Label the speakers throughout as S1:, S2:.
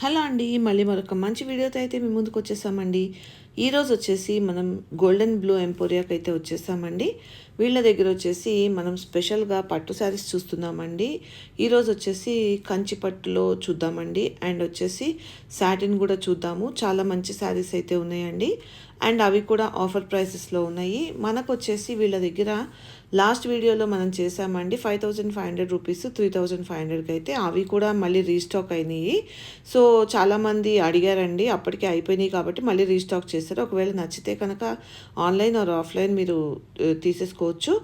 S1: Hello అండి మళ్ళీ మరొక మంచి వీడియోతో అయితే మేము ముందుకు వచ్చేసామండి. ఈరోజు వచ్చేసి మనం గోల్డెన్ బ్లూ ఎంపోరియాకి అయితే వచ్చేసామండి. వీళ్ళ దగ్గర వచ్చేసి మనం స్పెషల్గా పట్టు శారీస్ చూస్తున్నామండి. ఈరోజు వచ్చేసి కంచి పట్టులో చూద్దామండి. అండ్ వచ్చేసి సాటిన్ కూడా చూద్దాము. చాలా మంచి శారీస్ అయితే ఉన్నాయండి. అండ్ అవి కూడా ఆఫర్ ప్రైసెస్లో ఉన్నాయి. మనకు వచ్చేసి వీళ్ళ దగ్గర లాస్ట్ వీడియోలో మనం చేసామండి five thousand five hundred rupees three thousand five హండ్రెడ్కి అయితే అవి కూడా మళ్ళీ రీస్టాక్ అయినాయి. సో చాలామంది అడిగారండి. అప్పటికే అయిపోయినాయి కాబట్టి మళ్ళీ రీస్టాక్ చేశారు. ఒకవేళ నచ్చితే కనుక ఆన్లైన్ ఆర్ ఆఫ్లైన్ మీరు తీసేసుకోవచ్చు.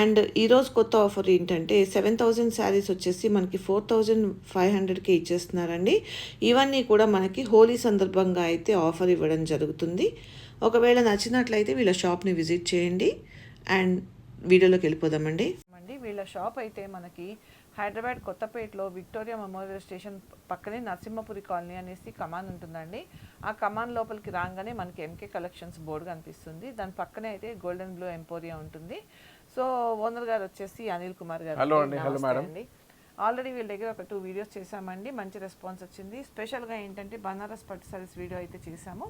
S1: అండ్ ఈరోజు కొత్త ఆఫర్ ఏంటంటే సెవెన్ థౌజండ్ శారీస్ వచ్చేసి మనకి ఫోర్ థౌజండ్ ఫైవ్ హండ్రెడ్కి ఇచ్చేస్తున్నారండి. ఇవన్నీ కూడా మనకి హోలీ సందర్భంగా అయితే ఆఫర్ ఇవ్వడం జరుగుతుంది. ఒకవేళ నచ్చినట్లయితే వీళ్ళ షాప్ని విజిట్ చేయండి అండ్ వీడియోలోకి వెళ్ళిపోదామండి.
S2: అండి వీళ్ళ షాప్ అయితే మనకి హైదరాబాద్ కొత్తపేటలో విక్టోరియా మెమోరియల్ స్టేషన్ పక్కనే నరసింహపురి కాలనీ అనేసి కమాన్ ఉంటుందండి. ఆ కమాన్ లోపలికి రాగానే మనకి ఎంకే కలెక్షన్స్ బోర్డు కనిపిస్తుంది. దాని పక్కనే అయితే గోల్డెన్ బ్లూ ఎంపోరియా ఉంటుంది. సో ఓనర్ గారు వచ్చేసి అనిల్ కుమార్ గారు.
S3: అండి, madam.
S2: అండి. ఆల్రెడీ వీళ్ళ దగ్గర ఒక టూ వీడియోస్ చేశామండి. మంచి రెస్పాన్స్ వచ్చింది. స్పెషల్గా ఏంటంటే బనారస్ పట్టు సారీస్ వీడియో అయితే చేశాము.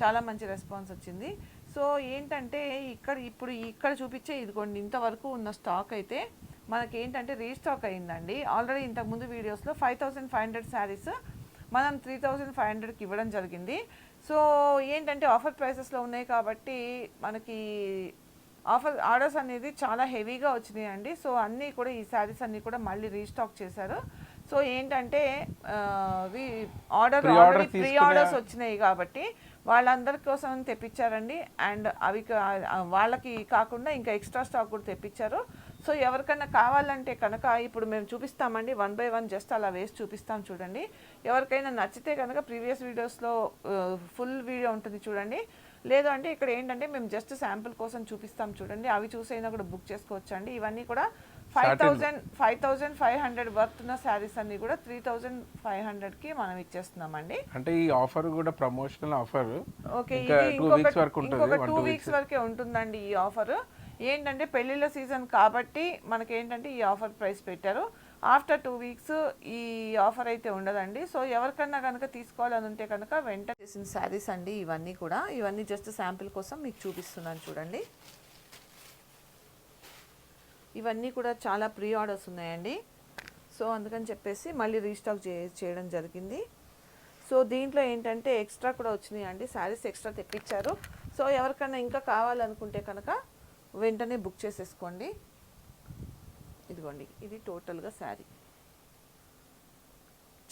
S2: చాలా మంచి రెస్పాన్స్ వచ్చింది. సో ఏంటంటే ఇక్కడ ఇప్పుడు ఇక్కడ చూపించే ఇదిగోండి ఇంతవరకు ఉన్న స్టాక్ అయితే మనకి ఏంటంటే రీస్టాక్ అయిందండి. ఆల్రెడీ ఇంతకుముందు వీడియోస్లో five thousand five hundred saris మనం త్రీ థౌజండ్ ఫైవ్ హండ్రెడ్కి ఇవ్వడం జరిగింది. సో ఏంటంటే ఆఫర్ ప్రైసెస్లో ఉన్నాయి కాబట్టి మనకి ఆఫర్ ఆర్డర్స్ అనేది చాలా హెవీగా వచ్చినాయి అండి సో అన్నీ కూడా ఈ శారీస్ అన్నీ కూడా మళ్ళీ రీస్టాక్ చేశారు. సో ఏంటంటే ఆర్డర్ ఆల్రెడీ ప్రీ ఆర్డర్స్ వచ్చినాయి కాబట్టి వాళ్ళందరి కోసం తెప్పించారండి. అండ్ అవి వాళ్ళకి కాకుండా ఇంకా ఎక్స్ట్రా స్టాక్ కూడా తెప్పించారు. సో ఎవరికైనా కావాలంటే కనుక ఇప్పుడు మేము చూపిస్తామండి. వన్ బై వన్ జస్ట్ అలా వేసి చూపిస్తాం చూడండి. ఎవరికైనా నచ్చితే కనుక ప్రీవియస్ వీడియోస్లో ఫుల్ వీడియో ఉంటుంది చూడండి. లేదు అంటే ఇక్కడ ఏంటంటే మేము జస్ట్ శాంపుల్ కోసం చూపిస్తాం చూడండి. అవి చూసైనా కూడా బుక్ చేసుకోవచ్చు అండి ఇవన్నీ కూడా five thousand five thousand five hundred worth ఉన్న శారీస్ అన్ని కూడా త్రీ థౌజండ్ ఫైవ్ హండ్రెడ్కి మనం ఇచ్చేస్తున్నామండి.
S3: అంటే ఈ ఆఫర్ కూడా ప్రమోషనల్ ఆఫర్
S2: ఓకే ఇంకొక టూ వీక్స్ వరకే ఉంటుందండి ఈ ఆఫర్ ఏంటంటే పెళ్ళిళ్ళ సీజన్ కాబట్టి మనకి ఏంటంటే ఈ ఆఫర్ ప్రైస్ పెట్టారు. ఆఫ్టర్ టూ వీక్స్ ఈ ఆఫర్ అయితే ఉండదండి. సో ఎవరికన్నా కనుక తీసుకోవాలని ఉంటే కనుక వెంటనే చేసిన శారీస్ అండి ఇవన్నీ కూడా. ఇవన్నీ జస్ట్ శాంపిల్ కోసం మీకు చూపిస్తున్నాను చూడండి. ఇవన్నీ కూడా చాలా ప్రీ ఆర్డర్స్ ఉన్నాయండి. సో అందుకని చెప్పేసి మళ్ళీ రీస్టాక్ చే చేయడం జరిగింది. సో దీంట్లో ఏంటంటే ఎక్స్ట్రా కూడా వచ్చినాయి అండి శారీస్ ఎక్స్ట్రా తెప్పించారు. సో ఎవరికైనా ఇంకా కావాలనుకుంటే కనుక వెంటనే బుక్ చేసేసుకోండి. ఇదిగోండి ఇది టోటల్గా శారీ.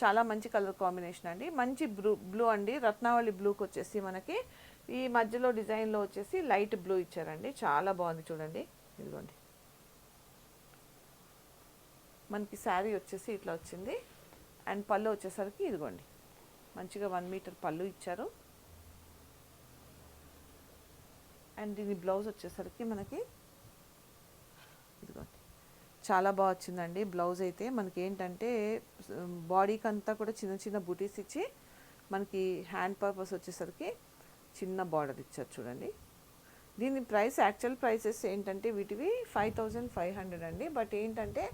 S2: చాలా మంచి కలర్ కాంబినేషన్ అండి. మంచి బ్లూ బ్లూ అండి. రత్నావళి బ్లూకి వచ్చేసి మనకి ఈ మధ్యలో డిజైన్లో వచ్చేసి లైట్ బ్లూ ఇచ్చారండి. చాలా బాగుంది చూడండి. ఇదిగోండి. మనకి శారీ వచ్చేసి ఇట్లా వచ్చింది. అండ్ పళ్ళు వచ్చేసరికి ఇదిగోండి. మంచిగా వన్ మీటర్ పళ్ళు ఇచ్చారు. అండ్ దీని బ్లౌజ్ వచ్చేసరికి మనకి ఇదిగోండి. చాలా బాగా వచ్చిందండి బ్లౌజ్ అయితే. మనకి ఏంటంటే బాడీకి అంతా కూడా చిన్న చిన్న బుటీస్ ఇచ్చి మనకి హ్యాండ్ పర్పస్ వచ్చేసరికి చిన్న బార్డర్ ఇచ్చారు చూడండి. దీని ప్రైస్ యాక్చువల్ ప్రైసెస్ ఏంటంటే వీటివి ఫైవ్ థౌజండ్ ఫైవ్ హండ్రెడ్ అండి. బట్ ఏంటంటే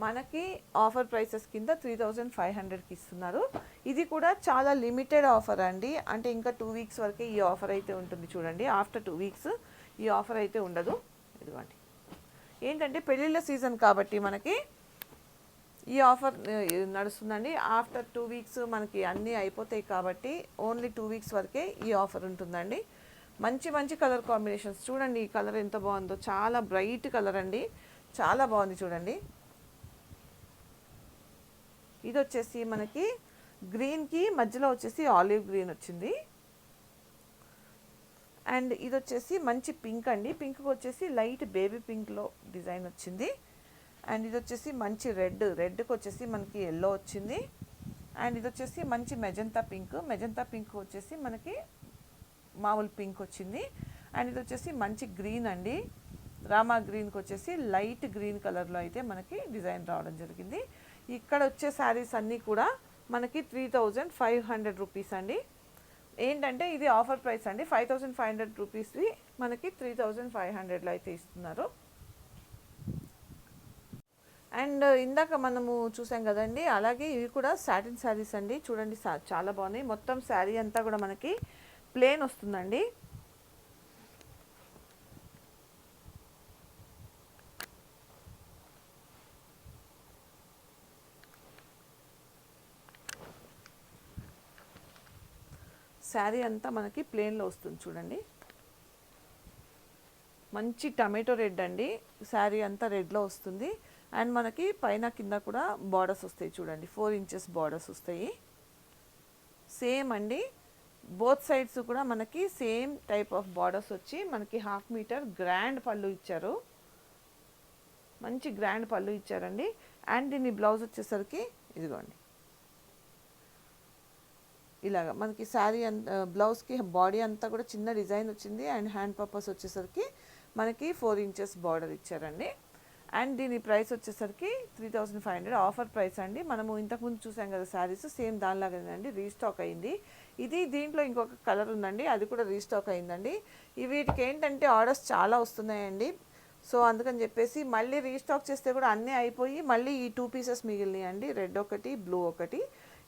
S2: మనకి ఆఫర్ ప్రైసెస్ కింద త్రీ థౌజండ్ ఫైవ్ హండ్రెడ్కి ఇస్తున్నారు. ఇది కూడా చాలా లిమిటెడ్ ఆఫర్ అండి. అంటే ఇంకా టూ వీక్స్ వరకే ఈ ఆఫర్ అయితే ఉంటుంది చూడండి. ఆఫ్టర్ టూ వీక్స్ ఈ ఆఫర్ అయితే ఉండదు. ఇదిగోండి. ఏంటంటే పెళ్ళిళ్ళ సీజన్ కాబట్టి మనకి ఈ ఆఫర్ నడుస్తుందండి. ఆఫ్టర్ టూ వీక్స్ మనకి అన్నీ అయిపోతాయి కాబట్టి ఓన్లీ టూ వీక్స్ వరకే ఈ ఆఫర్ ఉంటుందండి. మంచి మంచి కలర్ కాంబినేషన్స్ చూడండి ఈ కలర్ ఎంత బాగుందో. చాలా బ్రైట్ కలర్ అండి. చాలా బాగుంది చూడండి. ఇది వచ్చేసి మనకి గ్రీన్కి మధ్యలో వచ్చేసి ఆలివ్ గ్రీన్ వచ్చింది. అండ్ ఇది వచ్చేసి మంచి పింక్ అండి. పింక్కి వచ్చేసి లైట్ బేబీ పింక్లో డిజైన్ వచ్చింది. అండ్ ఇది వచ్చేసి మంచి రెడ్ రెడ్కి వచ్చేసి మనకి ఎల్లో వచ్చింది. అండ్ ఇది వచ్చేసి మంచి మెజంతా పింక్ మెజంతా పింక్ వచ్చేసి మనకి మామూలు పింక్ వచ్చింది. అండ్ ఇది వచ్చేసి మంచి గ్రీన్ అండి. రామా గ్రీన్కి వచ్చేసి లైట్ గ్రీన్ కలర్లో అయితే మనకి డిజైన్ రావడం జరిగింది. ఇక్కడ వచ్చే శారీస్ అన్నీ కూడా మనకి three thousand five hundred rupees అండి. ఏంటంటే ఇది ఆఫర్ ప్రైస్ అండి. ఫైవ్ థౌజండ్ ఫైవ్ హండ్రెడ్ రూపీస్వి మనకి త్రీ థౌజండ్ ఫైవ్ హండ్రెడ్లో అయితే ఇస్తున్నారు. అండ్ ఇందాక మనము చూసాం కదండి అలాగే ఇవి కూడా సాటిన్ శారీస్ అండి. చూడండి సా- చాలా బాగున్నాయి. మొత్తం శారీ అంతా కూడా మనకి ప్లేన్ వస్తుందండి. శారీ అంతా మనకి ప్లేన్లో వస్తుంది చూడండి. మంచి టమాటో రెడ్ అండి. శారీ అంతా రెడ్లో వస్తుంది. అండ్ మనకి పైన కింద కూడా బార్డర్స్ వస్తాయి చూడండి. ఫోర్ ఇంచెస్ బార్డర్స్ వస్తాయి. సేమ్ అండి. బోత్ సైడ్స్ కూడా మనకి సేమ్ టైప్ ఆఫ్ బార్డర్స్ వచ్చి మనకి హాఫ్ మీటర్ గ్రాండ్ పళ్ళు ఇచ్చారు. మంచి గ్రాండ్ పళ్ళు ఇచ్చారండి. అండ్ దీని బ్లౌజ్ వచ్చేసరికి ఇదిగోండి. ఇలాగ మనకి శారీ అంత బ్లౌజ్కి బాడీ అంతా కూడా చిన్న డిజైన్ వచ్చింది అండ్ హ్యాండ్ పర్పస్ వచ్చేసరికి మనకి ఫోర్ ఇంచెస్ బార్డర్ ఇచ్చారండి. అండ్ దీని ప్రైస్ వచ్చేసరికి three thousand five hundred offer price అండి. మనము ఇంతకుముందు చూసాం కదా శారీస్ సేమ్ దానిలాగానే అండి రీస్టాక్ అయింది. ఇది దీంట్లో ఇంకొక కలర్ ఉందండి అది కూడా రీస్టాక్ అయిందండి. ఈ వీటికి ఏంటంటే ఆర్డర్స్ చాలా వస్తున్నాయండి. సో అందుకని చెప్పేసి మళ్ళీ రీస్టాక్ చేస్తే కూడా అన్నీ అయిపోయి మళ్ళీ ఈ టూ పీసెస్ మిగిలినాయి అండి రెడ్ ఒకటి బ్లూ ఒకటి.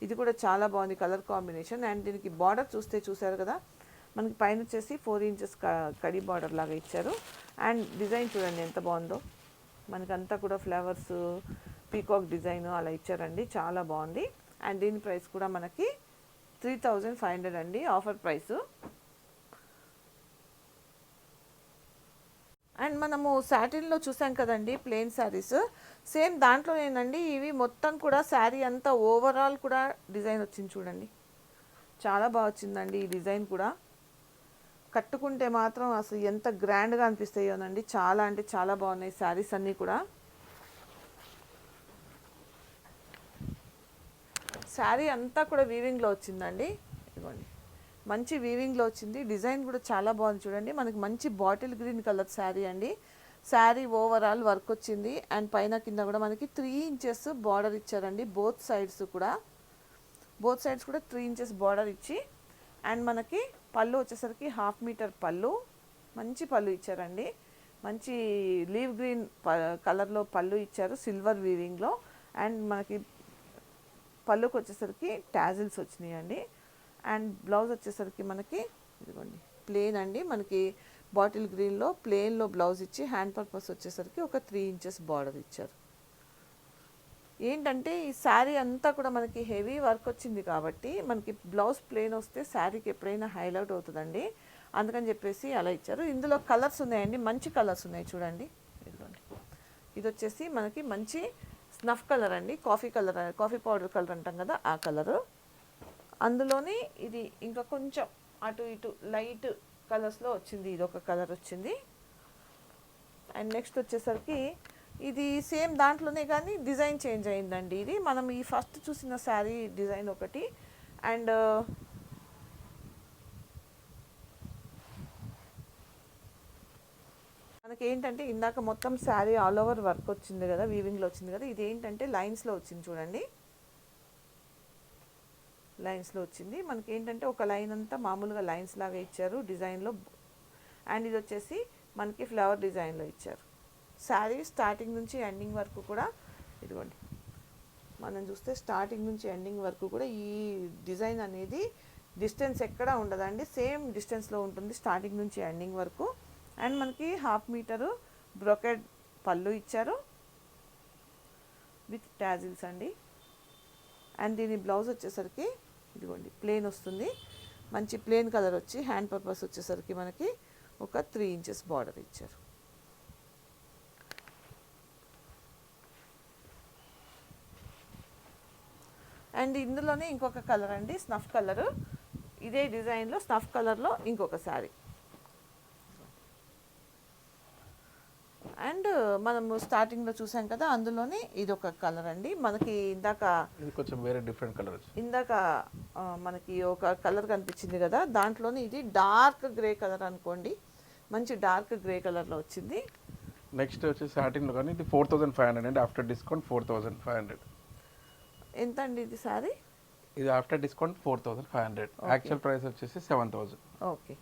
S2: ఇది కూడా చాలా బాగుంది కలర్ కాంబినేషన్. అండ్ దీనికి బార్డర్ చూస్తే చూసారు కదా మనకి పైన వచ్చేసి ఫోర్ ఇంచెస్ కడి బార్డర్ లాగా ఇచ్చారు. అండ్ డిజైన్ చూడండి ఎంత బాగుందో. మనకంతా కూడా ఫ్లవర్స్ పీకాక్ డిజైన్ అలా ఇచ్చారండి. చాలా బాగుంది. అండ్ దీని ప్రైస్ కూడా మనకి త్రీ థౌజండ్ ఫైవ్ హండ్రెడ్ అండి ఆఫర్ ప్రైస్. అండ్ మనము సాటిన్లో చూసాం కదండి ప్లెయిన్ శారీస్ సేమ్ దాంట్లోనేనండి ఇవి మొత్తం కూడా శారీ అంతా ఓవరాల్ కూడా డిజైన్ వచ్చింది చూడండి. చాలా బాగా వచ్చిందండి ఈ డిజైన్ కూడా. కట్టుకుంటే మాత్రం అసలు ఎంత గ్రాండ్గా అనిపిస్తాయోనండి చాలా అంటే చాలా బాగున్నాయి శారీస్ అన్నీ కూడా. శారీ అంతా కూడా వీవింగ్లో వచ్చిందండి. ఇదిగోండి. మంచి వీవింగ్లో వచ్చింది. డిజైన్ కూడా చాలా బాగుంది చూడండి. మనకి మంచి బాటిల్ గ్రీన్ కలర్ శారీ అండి. శారీ ఓవరాల్ వర్క్ వచ్చింది అండ్ పైన కింద కూడా మనకి త్రీ ఇంచెస్ బార్డర్ ఇచ్చారండి. బోత్ సైడ్స్ కూడా. బోత్ సైడ్స్ కూడా త్రీ ఇంచెస్ బార్డర్ ఇచ్చి అండ్ మనకి పళ్ళు వచ్చేసరికి హాఫ్ మీటర్ పళ్ళు. మంచి పళ్ళు ఇచ్చారండి. మంచి లీవ్ గ్రీన్ ప కలర్లో పళ్ళు ఇచ్చారు సిల్వర్ వీవింగ్లో అండ్ మనకి పళ్ళుకి వచ్చేసరికి టాజిల్స్ వచ్చినాయండి. అండ్ బ్లౌజ్ వచ్చేసరికి మనకి ఇదిగోండి ప్లేన్ అండి. మనకి బాటిల్ గ్రీన్లో ప్లేన్లో బ్లౌజ్ ఇచ్చి హ్యాండ్ పర్పస్ వచ్చేసరికి ఒక త్రీ ఇంచెస్ బార్డర్ ఇచ్చారు. ఏంటంటే ఈ శారీ అంతా కూడా మనకి హెవీ వర్క్ వచ్చింది కాబట్టి మనకి బ్లౌజ్ ప్లేన్ వస్తే శారీకి ఎప్పుడైనా హైలైట్ అవుతుందండి. అందుకని చెప్పేసి అలా ఇచ్చారు. ఇందులో కలర్స్ ఉన్నాయండి. మంచి కలర్స్ ఉన్నాయి చూడండి. ఇది వచ్చేసి మనకి మంచి స్నఫ్ కలర్ అండి. Coffee colour coffee powder colour అంటాం కదా ఆ కలరు. అందులోని ఇది ఇంకా కొంచెం అటు ఇటు లైట్ కలర్స్లో వచ్చింది ఇది ఒక కలర్ వచ్చింది. అండ్ నెక్స్ట్ వచ్చేసరికి ఇది సేమ్ దాంట్లోనే కానీ డిజైన్ చేంజ్ అయిందండి ఇది. మనం ఈ ఫస్ట్ చూసిన శారీ డిజైన్ ఒకటి. అండ్ మనకి ఏంటంటే ఇందాక మొత్తం శారీ ఆల్ ఓవర్ వర్క్ వచ్చింది కదా వీవింగ్లో వచ్చింది కదా ఇది ఏంటంటే లైన్స్లో వచ్చింది చూడండి. లైన్స్లో వచ్చింది. మనకి ఏంటంటే ఒక లైన్ అంతా మామూలుగా లైన్స్ లాగా ఇచ్చారు డిజైన్లో అండ్ ఇది వచ్చేసి మనకి ఫ్లవర్ డిజైన్లో ఇచ్చారు. శారీ స్టార్టింగ్ నుంచి ఎండింగ్ వరకు కూడా ఇదిగోండి. మనం చూస్తే స్టార్టింగ్ నుంచి ఎండింగ్ వరకు కూడా ఈ డిజైన్ అనేది డిస్టెన్స్ ఎక్కడ ఉండదండి. సేమ్ డిస్టెన్స్లో ఉంటుంది స్టార్టింగ్ నుంచి ఎండింగ్ వరకు. అండ్ మనకి హాఫ్ మీటరు బ్రొకెడ్ పళ్ళు ఇచ్చారు. విత్ టాజిల్స్ అండి. అండ్ దీని బ్లౌజ్ వచ్చేసరికి ఇదిగోండి ప్లేన్ వస్తుంది. మంచి ప్లేన్ కలర్ వచ్చి హ్యాండ్ పర్పస్ వచ్చేసరికి మనకి ఒక త్రీ ఇంచెస్ బార్డర్ ఇచ్చారు. అండ్ ఇందులోనే ఇంకొక కలర్ అండి స్నఫ్ కలర్. ఇదే డిజైన్లో స్నఫ్ కలర్లో ఇంకొక శారీ. అండ్ మనము స్టార్టింగ్లో చూసాం కదా అందులోనే ఇది ఒక కలర్ అండి. మనకి ఇందాక
S3: ఇది కొంచెం వేరే డిఫరెంట్ కలర్
S2: ఇందాక మనకి ఒక కలర్ కనిపించింది కదా దాంట్లోనే ఇది డార్క్ గ్రే కలర్ అనుకోండి. మంచి డార్క్ గ్రే కలర్లో వచ్చింది.
S3: నెక్స్ట్ వచ్చి సాటిన్లో కానీ ఇది ఫోర్ థౌసండ్ ఫైవ్ హండ్రెడ్ అండి. After discount four thousand five hundred.
S2: ఎంత అండి ఇది సారీ?
S3: ఇది after discount four thousand five hundred. Actual price వచ్చేసి seven thousand.
S2: Okay.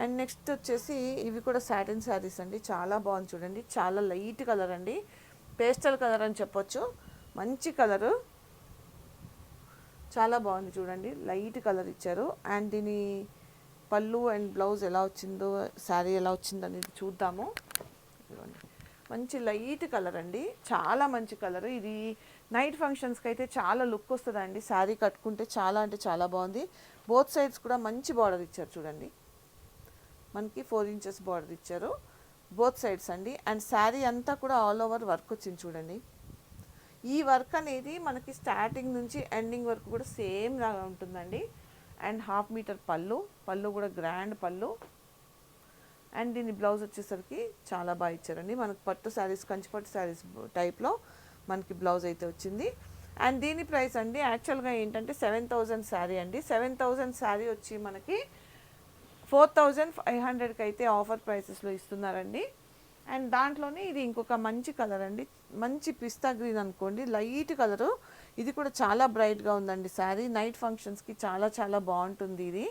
S2: And next వచ్చేసి ఇవి కూడా సాటిన్ శారీస్ అండి. చాలా బాగుంది చూడండి. చాలా లైట్ కలర్ అండి. పేస్టల్ కలర్ అని చెప్పొచ్చు. మంచి కలరు చాలా బాగుంది చూడండి. లైట్ కలర్ ఇచ్చారు. అండ్ దీని పళ్ళు అండ్ బ్లౌజ్ ఎలా వచ్చిందో శారీ ఎలా వచ్చిందో అనేది చూద్దాము. మంచి లైట్ కలర్ అండి. చాలా మంచి కలర్ ఇది నైట్ ఫంక్షన్స్కి అయితే చాలా లుక్ వస్తుందండి. శారీ కట్టుకుంటే చాలా అంటే చాలా బాగుంది. బోత్ సైడ్స్ కూడా మంచి బార్డర్ ఇచ్చారు చూడండి. మనకి ఫోర్ ఇంచెస్ బార్డర్ ఇచ్చారు. బోత్ సైడ్స్ అండి. అండ్ శారీ అంతా కూడా ఆల్ ఓవర్ వర్క్ వచ్చింది చూడండి. ఈ వర్క్ అనేది మనకి స్టార్టింగ్ నుంచి ఎండింగ్ వరకు కూడా సేమ్ లాగా ఉంటుందండి. అండ్ హాఫ్ మీటర్ పళ్ళు పళ్ళు కూడా గ్రాండ్ పళ్ళు. అండ్ దీని బ్లౌజ్ వచ్చేసరికి చాలా బాగా ఇచ్చారండి. మనకు పట్టు శారీస్ కంచిపట్టు శారీస్ టైప్లో మనకి బ్లౌజ్ అయితే వచ్చింది. అండ్ దీని ప్రైస్ అండి యాక్చువల్గా ఏంటంటే సెవెన్ థౌజండ్ శారీ అండి. సెవెన్ థౌజండ్ శారీ వచ్చి మనకి ఫోర్ థౌజండ్ ఫైవ్ హండ్రెడ్కి అయితే ఆఫర్ ప్రైసెస్లో ఇస్తున్నారండి. అండ్ దాంట్లోనే ఇది ఇంకొక మంచి కలర్ అండి. మంచి పిస్తా గ్రీన్ అనుకోండి. Light colour. ఇది కూడా చాలా బ్రైట్గా ఉందండి శారీ. నైట్ ఫంక్షన్స్కి చాలా చాలా బాగుంటుంది ఇది.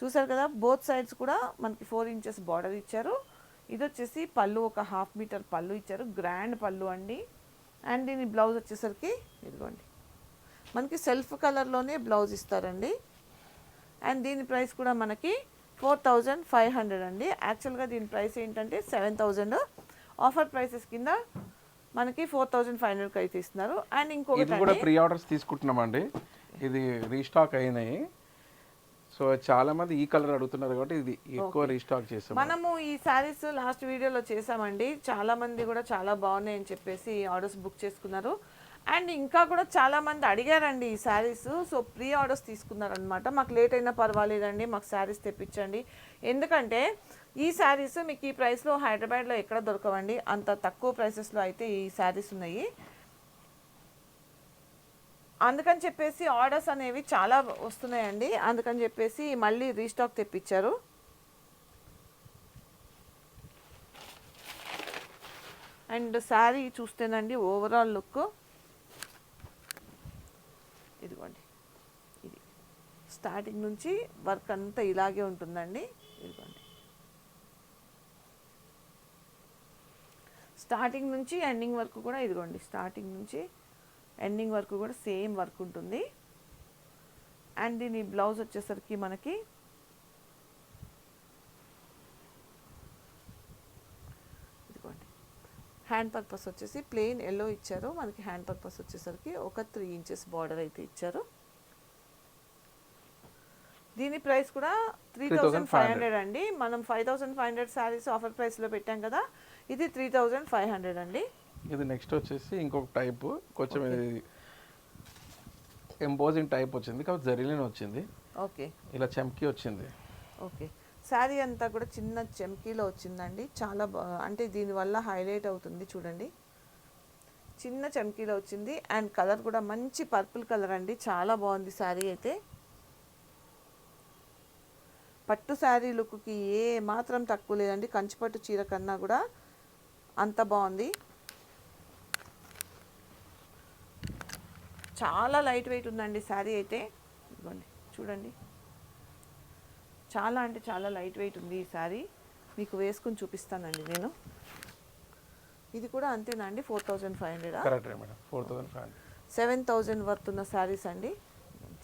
S2: చూసారు కదా బోత్ సైడ్స్ కూడా మనకి ఫోర్ ఇంచెస్ బార్డర్ ఇచ్చారు. ఇది వచ్చేసి పళ్ళు ఒక హాఫ్ మీటర్ పళ్ళు ఇచ్చారు. గ్రాండ్ పళ్ళు అండి. అండ్ దీని బ్లౌజ్ వచ్చేసరికి ఇదిగోండి. మనకి సెల్ఫ్ కలర్లోనే బ్లౌజ్ ఇస్తారండి. అండ్ దీని ప్రైస్ కూడా మనకి ఫోర్ థౌజండ్ ఫైవ్ హండ్రెడ్ అండి. యాక్చువల్గా దీని ప్రైస్ ఏంటంటే సెవెన్ థౌజండ్. ఆఫర్ ప్రైసెస్ కింద మనకి ఫోర్ థౌజండ్ ఫైవ్ హండ్రెడ్కి అయితే ఇస్తున్నారు. అండ్
S3: ఇది కూడా
S2: ఇంకొకటి
S3: ప్రీ ఆర్డర్స్ తీసుకుంటున్నామండి. ఇది రీస్టాక్ అయినాయి. సో చాలా మంది ఈ కలర్ అడుగుతున్నారు కాబట్టి ఇది ఎక్కువ రీస్టాక్ చేసాం
S2: మనము ఈ శారీస్ లాస్ట్ వీడియోలో చేసామండి. చాలా మంది కూడా చాలా బాగున్నాయి అని చెప్పేసి ఆర్డర్స్ బుక్ చేసుకున్నారు. అండ్ ఇంకా కూడా చాలా మంది అడిగారండి ఈ శారీస్. సో ప్రీ ఆర్డర్స్ తీసుకున్నారనమాట మాకు లేట్ అయినా పర్వాలేదండి మాకు శారీస్ తెప్పించండి. ఎందుకంటే ఈ శారీస్ మీకు ఈ ప్రైస్లో హైదరాబాద్లో ఎక్కడ దొరకవండి? అంత తక్కువ ప్రైసెస్లో అయితే ఈ శారీస్ ఉన్నాయి. అందుకని చెప్పేసి ఆర్డర్స్ అనేవి చాలా వస్తున్నాయండి. అందుకని చెప్పేసి మళ్ళీ రీస్టాక్ తెప్పించారు. అండ్ శారీ చూస్తేనండి ఓవరాల్ లుక్. ఇదిగోండి. ఇది. స్టార్టింగ్ నుంచి వర్క్ అంతా ఇలాగే ఉంటుందండి. ఇదిగోండి. స్టార్టింగ్ నుంచి ఎండింగ్ వరకు కూడా ఇదిగోండి. స్టార్టింగ్ నుంచి ఎండింగ్ వరకు కూడా సేమ్ వర్క్ ఉంటుంది. అండ్ దీని బ్లౌజ్ వచ్చేసరికి మనకి ఇదిగోండి హ్యాండ్ పర్పస్ వచ్చేసి ప్లెయిన్ ఎల్లో ఇచ్చారు. మనకి హ్యాండ్ పర్పస్ వచ్చేసరికి ఒక త్రీ ఇంచెస్ బార్డర్ అయితే ఇచ్చారు. దీని ప్రైస్ కూడా త్రీ థౌజండ్ ఫైవ్ హండ్రెడ్ అండి. మనం five thousand five hundred saris offer ప్రైస్లో పెట్టాం కదా ఇది త్రీ థౌజండ్ ఫైవ్ హండ్రెడ్ అండి.
S3: ఇది నెక్స్ట్ వచ్చేసి ఇంకొక టైప్ కొంచెం ఎంపోజింగ్ టైప్ వచ్చింది కాబట్టి జరీలిన్ వచ్చింది.
S2: ఓకే.
S3: ఇలా చమ్కీ వచ్చింది.
S2: ఓకే. శారీ అంతా కూడా చిన్న చెమ్కీలో వచ్చిందండి. చాలా బా అంటే దీనివల్ల హైలైట్ అవుతుంది చూడండి. చిన్న చెమ్కీలో వచ్చింది. అండ్ కలర్ కూడా మంచి పర్పుల్ కలర్ అండి. చాలా బాగుంది శారీ అయితే. పట్టు శారీ లుక్కి ఏ మాత్రం తక్కువ లేదండి. కంచిపట్టు చీర కన్నా కూడా అంత బాగుంది. చాలా లైట్ వెయిట్ ఉందండి శారీ అయితే. ఇవ్వండి చూడండి. చాలా అంటే చాలా లైట్ వెయిట్ ఉంది ఈ శారీ మీకు వేసుకుని చూపిస్తానండి నేను. ఇది కూడా అంతేనా అండి? Four thousand five హండ్రెడా
S3: correct madam. Four thousand five hundred
S2: seven thousand worth ఉన్న శారీస్ అండి.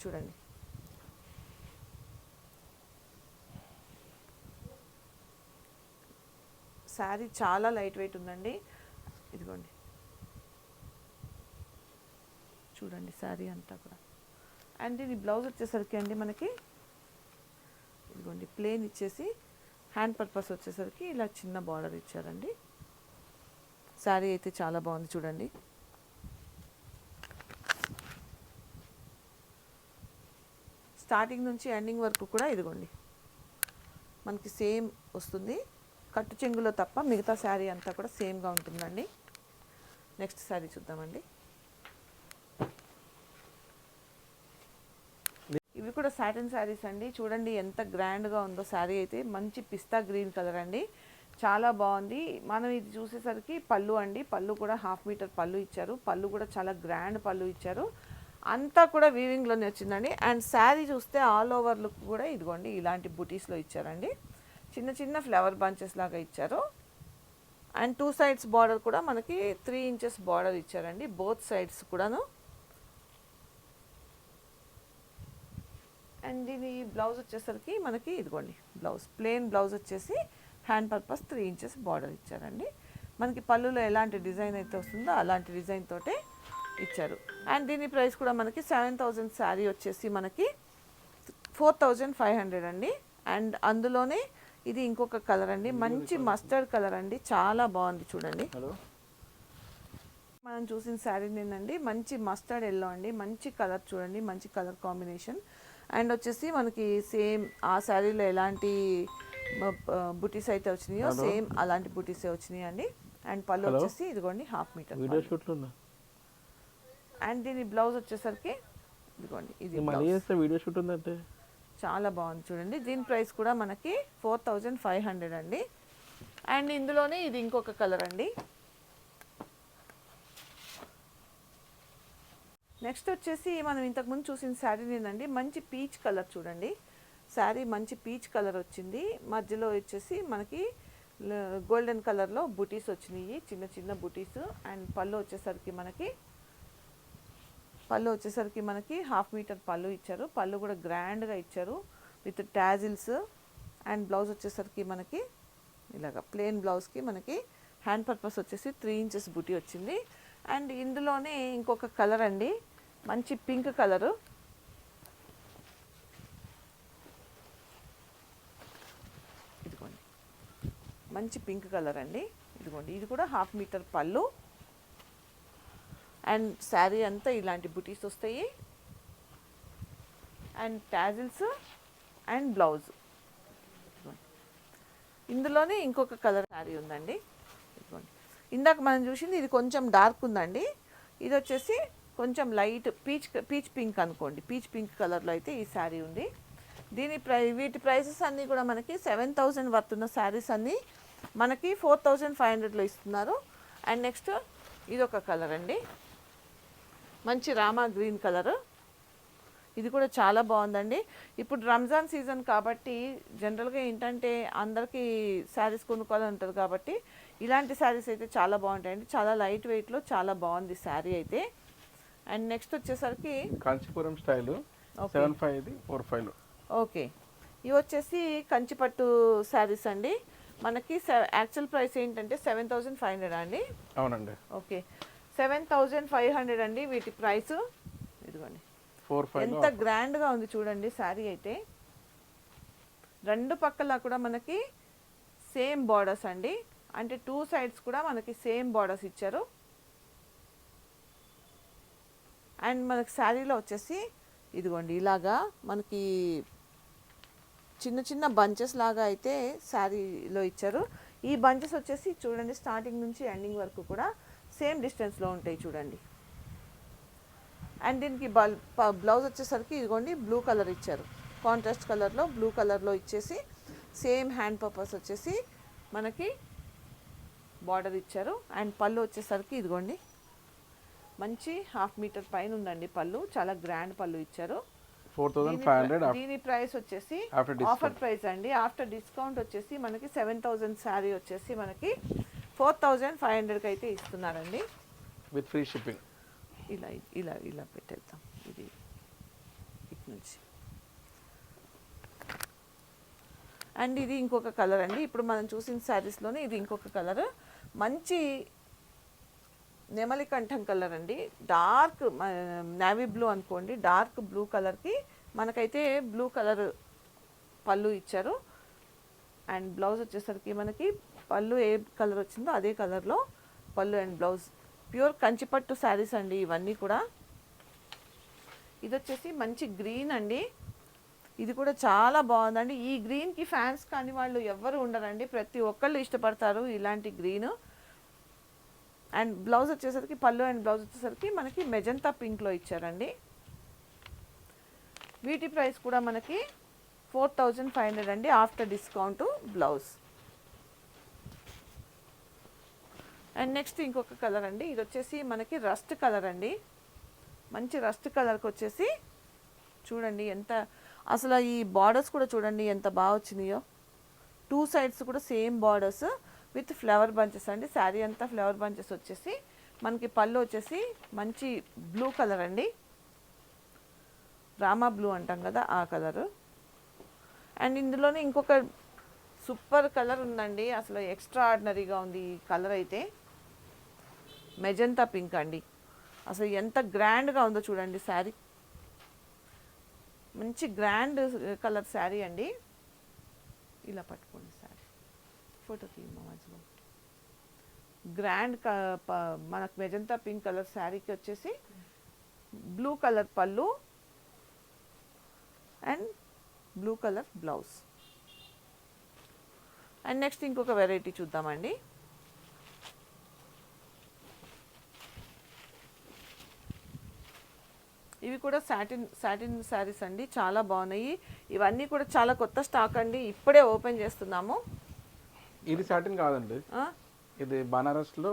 S2: చూడండి. శారీ చాలా లైట్ వెయిట్ ఉందండి. ఇదిగోండి. చూడండి శారీ అంతా కూడా. అండ్ ఇది బ్లౌజ్ వచ్చేసరికి అండి మనకి ఇదిగోండి ప్లేన్ ఇచ్చేసి హ్యాండ్ పర్పస్ వచ్చేసరికి ఇలా చిన్న బార్డర్ ఇచ్చారండి. శారీ అయితే చాలా బాగుంది చూడండి. స్టార్టింగ్ నుంచి ఎండింగ్ వరకు కూడా ఇదిగోండి మనకి సేమ్ వస్తుంది. కట్టు చెంగులో తప్ప మిగతా శారీ అంతా కూడా సేమ్గా ఉంటుందండి. నెక్స్ట్ శారీ చూద్దామండి. ఇవి కూడా సాటిన్ శారీస్ అండి. చూడండి ఎంత గ్రాండ్గా ఉందో శారీ అయితే. మంచి పిస్తా గ్రీన్ కలర్ అండి. చాలా బాగుంది. మనం ఇది చూసేసరికి పళ్ళు అండి. పళ్ళు కూడా హాఫ్ మీటర్ పళ్ళు ఇచ్చారు. పళ్ళు కూడా చాలా గ్రాండ్ పళ్ళు ఇచ్చారు. అంతా కూడా వీవింగ్లోనే వచ్చిందండి. అండ్ శారీ చూస్తే ఆల్ ఓవర్ లుక్ కూడా ఇదిగోండి ఇలాంటి బుటీస్లో ఇచ్చారండి. చిన్న చిన్న ఫ్లవర్ బంచెస్ లాగా ఇచ్చారు. అండ్ టూ సైడ్స్ బార్డర్ కూడా మనకి త్రీ ఇంచెస్ బార్డర్ ఇచ్చారండి. బోత్ సైడ్స్ కూడాను. అండ్ దీని బ్లౌజ్ వచ్చేసరికి మనకి ఇదిగోండి బ్లౌజ్ ప్లెయిన్ బ్లౌజ్ వచ్చేసి hand purpose three inches border ఇచ్చారండి. మనకి పళ్ళులో ఎలాంటి డిజైన్ అయితే వస్తుందో అలాంటి డిజైన్ తోటే ఇచ్చారు. అండ్ దీని ప్రైస్ కూడా మనకి సెవెన్ థౌజండ్ శారీ వచ్చేసి మనకి ఫోర్ థౌజండ్ ఫైవ్ హండ్రెడ్ అండి. అండ్ అందులోనే ఇది ఇంకొక కలర్ అండి మంచి మస్టర్డ్ కలర్ అండి చాలా బాగుంది చూడండి. మనం చూసిన శారీ ఏంటండి మంచి మస్టర్డ్ ఎల్లో అండి మంచి కలర్ చూడండి మంచి కలర్ కాంబినేషన్. అండ్ వచ్చేసి మనకి సేమ్ ఆ శారీలో ఎలాంటి బుటీస్ అయితే వచ్చినాయో సేమ్ అలాంటి బుటీసే వచ్చినాయి అండి అండ్ పళ్ళు? వచ్చేసి ఇదిగోండి హాఫ్ మీటర్
S3: వీడియో షూట్లు
S2: అండ్ దీని బ్లౌజ్ వచ్చేసరికి ఇదిగోండి ఇది.
S3: చేస్తే వీడియో షూట్ ఉందంటే?
S2: చాలా బాగుంది చూడండి దీని ప్రైస్ కూడా మనకి ఫోర్ థౌజండ్ ఫైవ్ హండ్రెడ్ అండి. అండ్ ఇందులోనే ఇది ఇంకొక కలర్ అండి. నెక్స్ట్ వచ్చేసి మనం ఇంతకుముందు చూసిన శారీ ఏంటండి మంచి పీచ్ కలర్ చూడండి. శారీ మంచి పీచ్ కలర్ వచ్చింది. మధ్యలో వచ్చేసి మనకి గోల్డెన్ కలర్లో బుటీస్ వచ్చినాయి. చిన్న చిన్న బుటీస్ అండ్ పళ్ళు వచ్చేసరికి మనకి పళ్ళు వచ్చేసరికి మనకి హాఫ్ మీటర్ పళ్ళు ఇచ్చారు. పళ్ళు కూడా గ్రాండ్గా ఇచ్చారు విత్ టాజిల్స్ అండ్ బ్లౌజ్ వచ్చేసరికి మనకి ఇలాగ ప్లెయిన్ బ్లౌజ్కి మనకి హ్యాండ్ పర్పస్ వచ్చేసి త్రీ ఇంచెస్ బుటీ వచ్చింది. అండ్ ఇందులోనే ఇంకొక కలర్ అండి. మంచి పింక్ కలరు. ఇదిగోండి. మంచి పింక్ కలర్ అండి ఇదిగోండి. ఇది కూడా హాఫ్ మీటర్ పళ్ళు. అండ్ శారీ అంతా ఇలాంటి బుటీస్ వస్తాయి. And tassels and blouse. ఇందులోనే ఇంకొక కలర్ శారీ ఉందండి. ఇదిగోండి. ఇందాక మనం చూసింది ఇది కొంచెం డార్క్ ఉందండి. ఇది వచ్చేసి కొంచెం లైట్ పీచ్ పీచ్ పింక్ అనుకోండి. పీచ్ పింక్ కలర్లో అయితే ఈ శారీ ఉంది. దీని ప్రై వీటి ప్రైసెస్ అన్నీ కూడా మనకి సెవెన్ థౌజండ్ వర్త్ ఉన్న శారీస్ అన్నీ మనకి ఫోర్ థౌజండ్ ఫైవ్ హండ్రెడ్లో ఇస్తున్నారు. అండ్ నెక్స్ట్ ఇది ఒక కలర్ అండి. మంచి రామా గ్రీన్ కలర్. ఇది కూడా చాలా బాగుందండి. ఇప్పుడు రంజాన్ సీజన్ కాబట్టి జనరల్గా ఏంటంటే అందరికీ శారీస్ కొనుక్కోవాలని ఉంటుంది కాబట్టి ఇలాంటి శారీస్ అయితే చాలా బాగుంటాయండి. చాలా లైట్ వెయిట్లో చాలా బాగుంది శారీ అయితే. అండ్ నెక్స్ట్ వచ్చేసరికి
S3: కాంచీపురం స్టైల్. సెవెన్ ఫైవ్ ఇది ఫోర్ ఫైవ్.
S2: ఓకే. ఇవి వచ్చేసి కంచిపట్టు శారీస్ అండి. మనకి యాక్చువల్ ప్రైస్ ఏంటంటే సెవెన్ థౌజండ్ ఫైవ్ హండ్రెడ్ అండి.
S3: అవునండి.
S2: Okay. Seven thousand five hundred అండి వీటి ప్రైస్. ఇదిగోండి.
S3: ఫోర్ ఫైవ్
S2: ఎంత గ్రాండ్గా ఉంది చూడండి శారీ అయితే. రెండు పక్కల కూడా మనకి సేమ్ బార్డర్స్ అండి. అంటే టూ సైడ్స్ కూడా మనకి సేమ్ బార్డర్స్ ఇచ్చారు. అండ్ మనకి శారీలో వచ్చేసి ఇదిగోండి ఇలాగా మనకి చిన్న చిన్న బంచెస్ లాగా అయితే శారీలో ఇచ్చారు. ఈ బంచెస్ వచ్చేసి చూడండి స్టార్టింగ్ నుంచి ఎండింగ్ వరకు కూడా సేమ్ డిస్టెన్స్లో ఉంటాయి చూడండి. అండ్ దీనికి బల్ ప- బ్లౌజ్ వచ్చేసరికి ఇదిగోండి బ్లూ కలర్ ఇచ్చారు. కాంట్రాస్ట్ కలర్లో బ్లూ కలర్లో ఇచ్చేసి సేమ్ హ్యాండ్ పర్పస్ వచ్చేసి మనకి బార్డర్ ఇచ్చారు. అండ్ పళ్ళు వచ్చేసరికి ఇదిగోండి మంచి హాఫ్ మీటర్ పైన ఉందండి పళ్ళు. చాలా గ్రాండ్ పళ్ళు ఇచ్చారు.
S3: ఫోర్ థౌసండ్ ఫైవ్ హండ్రెడ్
S2: దీని ప్రైస్ వచ్చేసి. ఆఫర్ ప్రైస్ అండి. ఆఫ్టర్ డిస్కౌంట్ వచ్చేసి మనకి సెవెన్ థౌజండ్ శారీ వచ్చేసి మనకి ఫోర్ థౌజండ్ ఫైవ్ హండ్రెడ్కి అయితే ఇస్తున్నారండి.
S3: With free shipping.
S2: ఇలా ఇలా ఇలా పెట్టేద్దాం. ఇది ఇటు నుంచి. అండ్ ఇది ఇంకొక కలర్ అండి. ఇప్పుడు మనం చూసిన శారీస్లోనే ఇది ఇంకొక కలర్. మంచి నెమలి కంఠం కలర్ అండి. డార్క్ నావీ బ్లూ అనుకోండి. డార్క్ బ్లూ కలర్కి మనకైతే బ్లూ కలర్ పళ్ళు ఇచ్చారు. అండ్ బ్లౌజ్ వచ్చేసరికి మనకి పళ్ళు ఏ కలర్ వచ్చిందో అదే కలర్లో పళ్ళు అండ్ బ్లౌజ్. ప్యూర్ కంచిపట్టు శారీస్ అండి ఇవన్నీ కూడా. ఇది వచ్చేసి మంచి గ్రీన్ అండి. ఇది కూడా చాలా బాగుందండి. ఈ గ్రీన్కి ఫ్యాన్స్ కానీ వాళ్ళు ఎవ్వరు ఉండరండి. ప్రతి ఒక్కళ్ళు ఇష్టపడతారు ఇలాంటి గ్రీన్. అండ్ బ్లౌజ్ వచ్చేసరికి పళ్ళు అండ్ బ్లౌజ్ వచ్చేసరికి మనకి మెజంతా పింక్లో ఇచ్చారండి. వీటి ప్రైస్ కూడా మనకి ఫోర్ థౌజండ్ ఫైవ్ హండ్రెడ్ అండి after discount blouse and next ఇంకొక కలర్ అండి ఇది వచ్చేసి మనకి రస్ట్ కలర్ అండి. మంచి రస్ట్ కలర్కి వచ్చేసి చూడండి ఎంత అసలు ఈ బార్డర్స్ కూడా చూడండి ఎంత బాగా వచ్చినాయో. టూ సైడ్స్ కూడా same borders with flower bunches అండి. శారీ అంతా ఫ్లవర్ బంచెస్ వచ్చేసి మనకి పళ్ళు వచ్చేసి మంచి బ్లూ కలర్ అండి. రామా బ్లూ అంటాం కదా ఆ కలరు. అండ్ ఇందులోనే ఇంకొక సూపర్ కలర్ ఉందండి. అసలు ఎక్స్ట్రా ఆర్డినరీగా ఉంది ఈ కలర్ అయితే. మెజంతా పింక్ అండి. అసలు ఎంత గ్రాండ్గా ఉందో చూడండి శారీ. మంచి గ్రాండ్ కలర్ శారీ అండి. ఇలా పట్టుకోండి శారీ. ఫోటో తీయమ్మా మధ్యలో. గ్రాండ్ మనకు మెజంతా పింక్ కలర్ శారీకి వచ్చేసి బ్లూ కలర్ పళ్ళు and blue colour blouse. And next ఇంకొక వెరైటీ చూద్దామండి. ఇవి కూడా సాటిన్ సాటిన్ శారీస్ అండి చాలా బాగున్నాయి. ఇవన్నీ కూడా చాలా కొత్త స్టాక్ అండి ఇప్పుడే ఓపెన్ చేస్తున్నాము.
S3: ఇది సాటిన్ కాదండి? ఇది బనారస్లో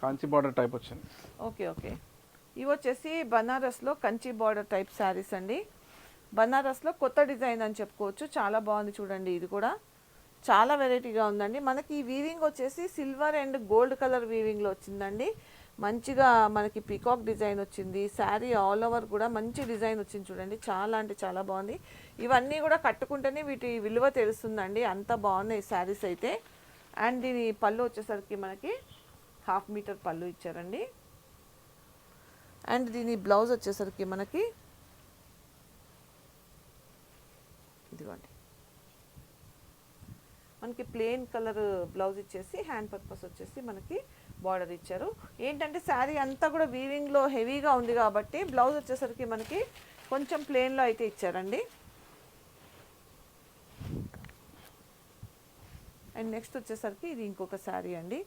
S3: కాంచి బార్డర్ టైప్ వచ్చింది.
S2: Okay okay. ఇవి వచ్చేసి బనారస్లో కంచి బార్డర్ టైప్ శారీస్ అండి. బనారస్లో కొత్త డిజైన్ అని చెప్పుకోవచ్చు. చాలా బాగుంది చూడండి ఇది కూడా. చాలా వెరైటీగా ఉందండి. మనకి ఈ వీవింగ్ వచ్చేసి సిల్వర్ అండ్ గోల్డ్ కలర్ వీవింగ్లో వచ్చిందండి. మంచిగా మనకి పికాక్ డిజైన్ వచ్చింది. శారీ ఆల్ ఓవర్ కూడా మంచి డిజైన్ వచ్చింది చూడండి. చాలా అంటే చాలా బాగుంది. ఇవన్నీ కూడా కట్టుకుంటేనే వీటి విలువ తెలుస్తుందండి. అంత బాగున్నాయి శారీస్ అయితే. అండ్ దీని పళ్ళు వచ్చేసరికి మనకి హాఫ్ మీటర్ పళ్ళు ఇచ్చారండి. అండ్ దీని బ్లౌజ్ వచ్చేసరికి మనకి ఇదిగోండి. మనకి ప్లెయిన్ కలర్ బ్లౌజ్ ఇచ్చేసి హ్యాండ్ పర్పస్ వచ్చేసి మనకి బార్డర్ ఇచ్చారు. ఏంటంటే శారీ అంతా కూడా వీవింగ్లో హెవీగా ఉంది కాబట్టి బ్లౌజ్ వచ్చేసరికి మనకి కొంచెం ప్లెయిన్లో అయితే ఇచ్చారండి. అండ్ నెక్స్ట్ వచ్చేసరికి ఇది ఇంకొక శారీ అండి.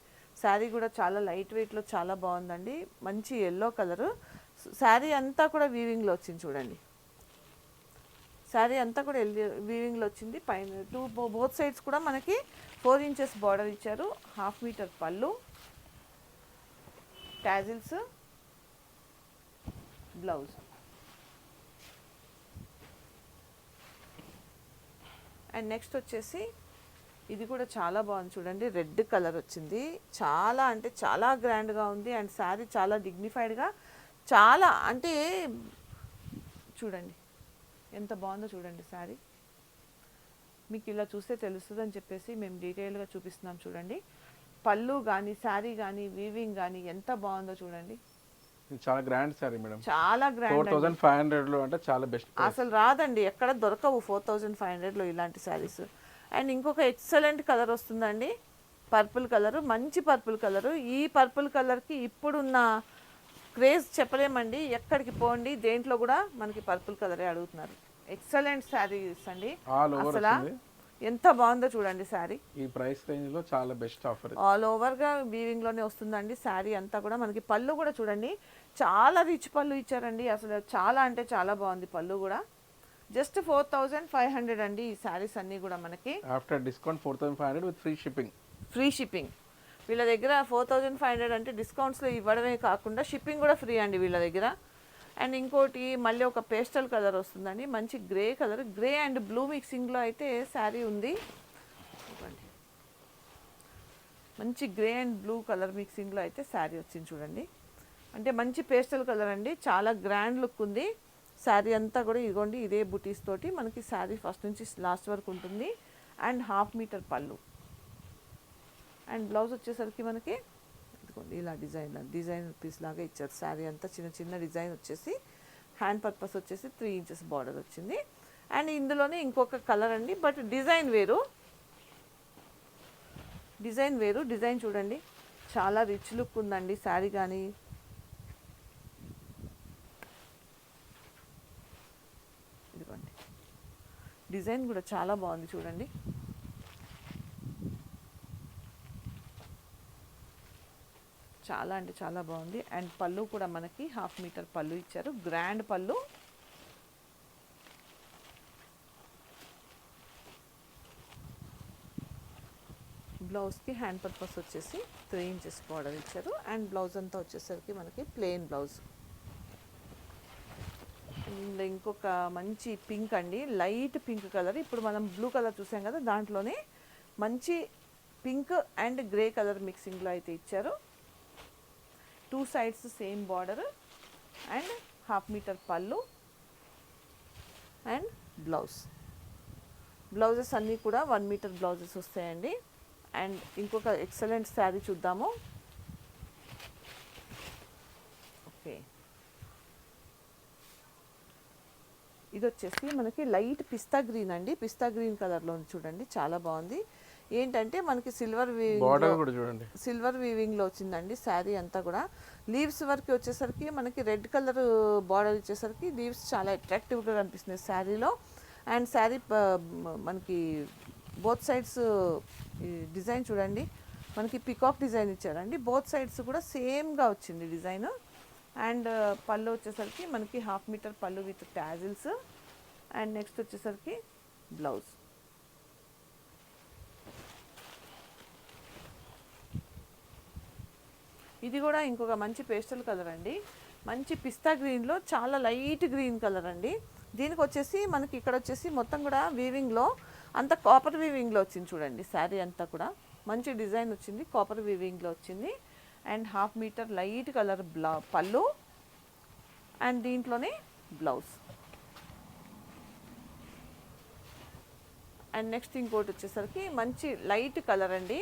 S2: శారీ కూడా చాలా లైట్ వెయిట్లో చాలా బాగుందండి. మంచి ఎల్లో కలరు. శారీ అంతా కూడా వీవింగ్లో వచ్చింది చూడండి. శారీ అంతా కూడా ఎల్ వీవింగ్లో వచ్చింది. పైన టూ బోత్ సైడ్స్ కూడా మనకి ఫోర్ ఇంచెస్ బార్డర్ ఇచ్చారు. హాఫ్ మీటర్ పళ్ళు. టాజిల్స్ బ్లౌజ్ అండ్ నెక్స్ట్ వచ్చేసి ఇది కూడా చాలా బాగుంది చూడండి. రెడ్ కలర్ వచ్చింది. చాలా అంటే చాలా గ్రాండ్గా ఉంది అండ్ శారీ చాలా డిగ్నిఫైడ్గా చాలా అంటే చూడండి. ఎంత బాగుందో చూడండి శారీ. మీకు ఇలా చూస్తే తెలుస్తుంది అని చెప్పేసి మేము డీటెయిల్గా చూపిస్తున్నాం చూడండి. పళ్ళు కానీ శారీ కానీ వీవింగ్ కానీ ఎంత బాగుందో చూడండి.
S3: చాలా గ్రాండ్ సారీ మేడం.
S2: చాలా
S3: ఫోర్
S2: గ్రాండ్
S3: థౌసండ్ ఫైవ్ హండ్రెడ్లో అంటే చాలా బెస్ట్
S2: అసలు రాదండి. ఎక్కడ దొరకవు ఫోర్ థౌజండ్ ఫైవ్ హండ్రెడ్లో ఇలాంటి శారీస్. అండ్ ఇంకొక ఎక్సలెంట్ కలర్ వస్తుందండి. పర్పుల్ కలర్ మంచి పర్పుల్ కలర్ ఈ పర్పుల్ కలర్కి ఇప్పుడున్న క్రేజ్ చెప్పలేమండి. ఎక్కడికి పోండి దేంట్లో కూడా మనకి పర్పుల్ కలరే అడుగుతున్నారు. ఎక్సలెంట్ శారీస్ అండి.
S3: ఓవర్
S2: అసలు ఎంత బాగుందో చూడండి శారీ
S3: ఈ ప్రైస్ రేంజ్లో చాలా బెస్ట్ ఆఫర్
S2: ఆల్ ఓవర్గా వీవింగ్లోనే వస్తుందండి శారీ అంతా కూడా. మనకి పళ్ళు కూడా చూడంండి. చాలా రిచ్ పళ్ళు ఇచ్చారండి. అసలు చాలా అంటే చాలా బాగుంది పళ్ళు కూడా. Just four thousand five hundred అండి ఈ శారీస్ అన్నీ కూడా మనకి.
S3: After discount four thousand five hundred with free shipping.
S2: Free shipping. వీళ్ళ దగ్గర ఫోర్ థౌజండ్ ఫైవ్ హండ్రెడ్ అంటే డిస్కౌంట్స్లో ఇవ్వడమే కాకుండా షిప్పింగ్ కూడా ఫ్రీ అండి వీళ్ళ దగ్గర. అండ్ ఇంకోటి మళ్ళీ ఒక పేస్టల్ కలర్ వస్తుందండి. మంచి grey colour. Grey and blue మిక్సింగ్లో అయితే శారీ ఉంది. మంచి గ్రే అండ్ బ్లూ కలర్ మిక్సింగ్లో అయితే శారీ వచ్చింది చూడండి. అంటే మంచి పేస్టల్ కలర్ అండి. చాలా గ్రాండ్ లుక్ ఉంది. శారీ అంతా కూడా ఇదిగోండి ఇదే బుటీస్ తోటి మనకి శారీ ఫస్ట్ నుంచి లాస్ట్ వరకు ఉంటుంది. అండ్ హాఫ్ మీటర్ పళ్ళు. అండ్ బ్లౌజ్ వచ్చేసరికి మనకి ఇదిగోండి ఇలా డిజైన్ డిజైన్ పీస్ లాగా ఇచ్చారు. శారీ అంతా చిన్న చిన్న డిజైన్ వచ్చేసి హ్యాండ్ పర్పస్ వచ్చేసి త్రీ ఇంచెస్ బార్డర్ వచ్చింది. అండ్ ఇందులోనే ఇంకొక కలర్ అండి బట్ డిజైన్ వేరు. డిజైన్ వేరు. డిజైన్ చూడండి. చాలా రిచ్ లుక్ ఉందండి శారీ కానీ ఇదిగోండి డిజైన్ కూడా చాలా బాగుంది చూడండి. చాలా అంటే చాలా బాగుంది. అండ్ పళ్ళు కూడా మనకి హాఫ్ మీటర్ పళ్ళు ఇచ్చారు. గ్రాండ్ పళ్ళు. బ్లౌజ్కి హ్యాండ్ పర్పస్ వచ్చేసి త్రీ ఇంచెస్ బార్డర్ ఇచ్చారు. అండ్ బ్లౌజ్ అంతా వచ్చేసరికి మనకి ప్లెయిన్ బ్లౌజ్. ఇంకొక మంచి పింక్ అండి. Light pink colour. ఇప్పుడు మనం బ్లూ కలర్ చూసాం కదా దాంట్లోనే మంచి పింక్ అండ్ గ్రే కలర్ మిక్సింగ్లో అయితే ఇచ్చారు. Two sides same border and half metre పళ్ళు అండ్ బ్లౌజ్. బ్లౌజెస్ అన్నీ కూడా వన్ మీటర్ బ్లౌజెస్ వస్తాయండి. అండ్ ఇంకొక ఎక్సలెంట్ శారీ చూద్దాము ఓకే ఇది వచ్చేసి మనకి లైట్ పిస్తా గ్రీన్ అండి. పిస్తా గ్రీన్ కలర్లో చూడండి చాలా బాగుంది. ఏంటంటే మనకి సిల్వర్
S3: చూడండి.
S2: సిల్వర్ వీవింగ్లో వచ్చిందండి శారీ అంతా కూడా. లీవ్స్ వరకు వచ్చేసరికి మనకి రెడ్ కలర్ బార్డర్ ఇచ్చేసరికి లీవ్స్ చాలా అట్రాక్టివ్గా కనిపిస్తున్నాయి శారీలో. అండ్ శారీ మనకి బోత్ సైడ్స్ డిజైన్ చూడండి. మనకి పికాక్ డిజైన్ ఇచ్చారండి బోత్ సైడ్స్ కూడా సేమ్గా వచ్చింది డిజైన్. అండ్ పళ్ళు వచ్చేసరికి మనకి హాఫ్ మీటర్ పళ్ళు విత్ ట్యాజిల్స్ అండ్ నెక్స్ట్ వచ్చేసరికి బ్లౌజ్. ఇది కూడా ఇంకొక మంచి పేస్టల్ కలర్ అండి. మంచి పిస్తా గ్రీన్లో చాలా లైట్ గ్రీన్ కలర్ అండి. దీనికి వచ్చేసి మనకి ఇక్కడ వచ్చేసి మొత్తం కూడా వీవింగ్లో అంత కాపర్ వీవింగ్లో వచ్చింది చూడండి శారీ అంతా కూడా. మంచి డిజైన్ వచ్చింది కాపర్ వీవింగ్లో వచ్చింది. And half metre light colour బ్లా పళ్ళు అండ్ దీంట్లోనే బ్లౌజ్. అండ్ నెక్స్ట్ ఇంకోటి వచ్చేసరికి మంచి లైట్ కలర్ అండి.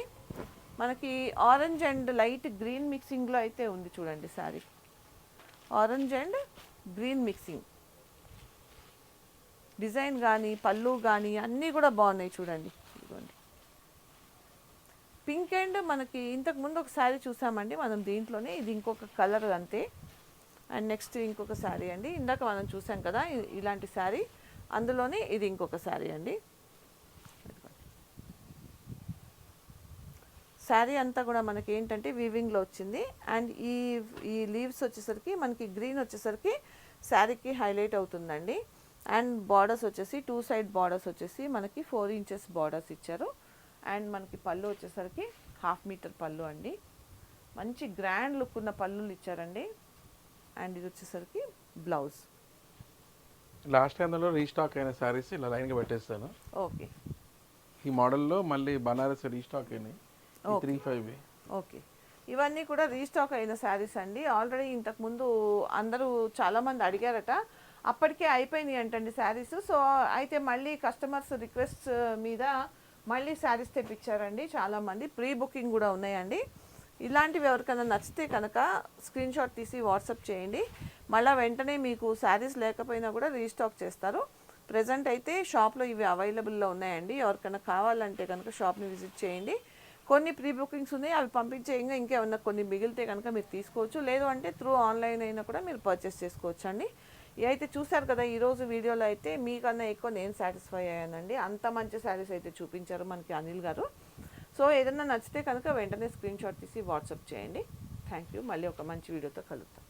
S2: మనకి ఆరెంజ్ అండ్ లైట్ గ్రీన్ మిక్సింగ్లో అయితే ఉంది చూడండి sari. Orange and green mixing. Design కానీ పళ్ళు కానీ అన్నీ కూడా బాగున్నాయి చూడండి. ఇదిగోండి. పింక్ అండ్ మనకి ఇంతకు ముందు ఒక శారీ చూసామండి. మనం దీంట్లోనే ఇది ఇంకొక కలర్ అంతే. అండ్ నెక్స్ట్ ఇంకొక శారీ అండి. ఇందాక మనం చూసాం కదా ఇలాంటి శారీ. అందులోనే ఇది ఇంకొక శారీ అండి. శారీ అంతా కూడా మనకి ఏంటంటే వీవింగ్లో వచ్చింది. అండ్ ఈ ఈ లీవ్స్ వచ్చేసరికి మనకి గ్రీన్ వచ్చేసరికి శారీకి హైలైట్ అవుతుందండి. అండ్ బార్డర్స్ వచ్చేసి టూ సైడ్ బార్డర్స్ వచ్చేసి మనకి ఫోర్ ఇంచెస్ బార్డర్స్ ఇచ్చారు. అండ్ మనకి పళ్ళు వచ్చేసరికి హాఫ్ మీటర్ పళ్ళు అండి. మంచి గ్రాండ్ లుక్ ఉన్న పళ్ళులు ఇచ్చారండి. అండ్ ఇది వచ్చేసరికి బ్లౌజ్.
S3: లాస్ట్ టైంలో రీస్టాక్ అయిన శారీస్ ఇలా లైన్గా పెట్టేస్తాను.
S2: ఓకే.
S3: ఈ మోడల్లో మళ్ళీ బనారస్ రీస్టాక్ అయినాయి. Three five
S2: okay. ఇవన్నీ కూడా రీస్టాక్ అయిన శారీస్ అండి. ఆల్రెడీ ఇంతకుముందు అందరూ చాలామంది అడిగారట. అప్పటికే అయిపోయినాయి అంటండి శారీస్. సో అయితే మళ్ళీ కస్టమర్స్ రిక్వెస్ట్ మీద మళ్ళీ శారీస్ తెప్పించారండి చాలామంది. ప్రీ బుకింగ్ కూడా ఉన్నాయండి. ఇలాంటివి ఎవరికైనా నచ్చితే కనుక స్క్రీన్ షాట్ తీసి వాట్సాప్ చేయండి. మళ్ళీ వెంటనే మీకు శారీస్ లేకపోయినా కూడా రీస్టాక్ చేస్తారు. ప్రజెంట్ అయితే షాప్లో ఇవి అవైలబుల్లో ఉన్నాయండి. ఎవరికైనా కావాలంటే కనుక షాప్ని విజిట్ చేయండి. కొన్ని ప్రీ బుకింగ్స్ ఉన్నాయి. అవి పంపించేయంగా ఇంకేమన్నా కొన్ని మిగిలితే కనుక మీరు తీసుకోవచ్చు. లేదు అంటే త్రూ ఆన్లైన్ అయినా కూడా మీరు పర్చేస్ చేసుకోవచ్చు అండి అయితే చూసారు కదా ఈరోజు వీడియోలో అయితే మీకన్నా ఎక్కువ నేను సాటిస్ఫై అయ్యానండి. అంత మంచి శారీస్ అయితే చూపించారు మనకి అనిల్ గారు. సో ఏదన్నా నచ్చితే కనుక వెంటనే స్క్రీన్ షాట్ తీసి వాట్సాప్ చేయండి. థ్యాంక్ యూ మళ్ళీ ఒక మంచి వీడియోతో కలుగుతాం